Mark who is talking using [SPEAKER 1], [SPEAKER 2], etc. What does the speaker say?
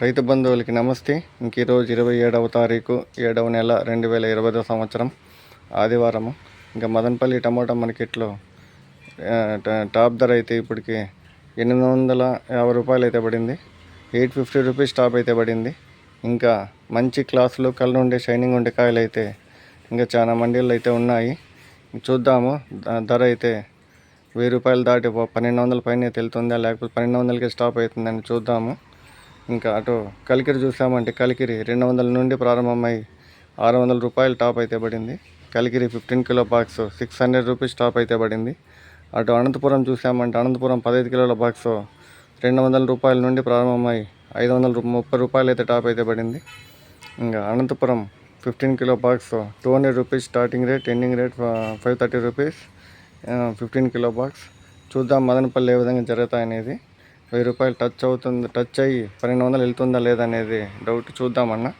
[SPEAKER 1] రైతు బంధువులకి నమస్తే. ఇంక ఈరోజు ఇరవై ఏడవ తారీఖు ఏడవ నెల రెండు వేల ఇరవై సంవత్సరం ఆదివారము. ఇంకా మదనపల్లి టమోటా మార్కెట్లో టాప్ ధర అయితే ఇప్పటికి ఎనిమిది వందల యాభై రూపాయలు అయితే పడింది. ఎయిట్ ఫిఫ్టీ రూపీస్ టాప్ అయితే పడింది. ఇంకా మంచి క్లాసులు కళ్ళు ఉండే షైనింగ్ ఉండే కాయలు అయితే ఇంకా చాలా మండీలు అయితే ఉన్నాయి. చూద్దాము. ధర అయితే వెయ్యి రూపాయలు దాటి పన్నెండు వందల పైన వెళ్తుందా లేకపోతే పన్నెండు వందలకి స్టాప్ అవుతుందని చూద్దాము. ఇంకా అటు కలికిరి చూసామంటే కలికిరి రెండు వందల నుండి ప్రారంభమై ఆరు వందల రూపాయలు టాప్ అయితే పడింది. Kalikiri fifteen kilo box six hundred rupees top అయితే పడింది. అటు అనంతపురం చూసామంటే అనంతపురం పదహైదు కిలోల బాక్స్ రెండు వందల రూపాయల నుండి ప్రారంభమై ఐదు వందల ముప్పై రూపాయలు అయితే టాప్ అయితే పడింది. ఇంకా Anantapuram fifteen kilo box two hundred rupees starting rate ending rate five thirty rupees fifteen kilo box. చూద్దాం మదనపల్లి ఏ విధంగా జరుగుతాయనేది వెయ్యి రూపాయలు టచ్ అవుతుంది టచ్ అయ్యి పన్నెండు వందలు వెళ్తుందా లేదా అనేది డౌట్ చూద్దామన్నా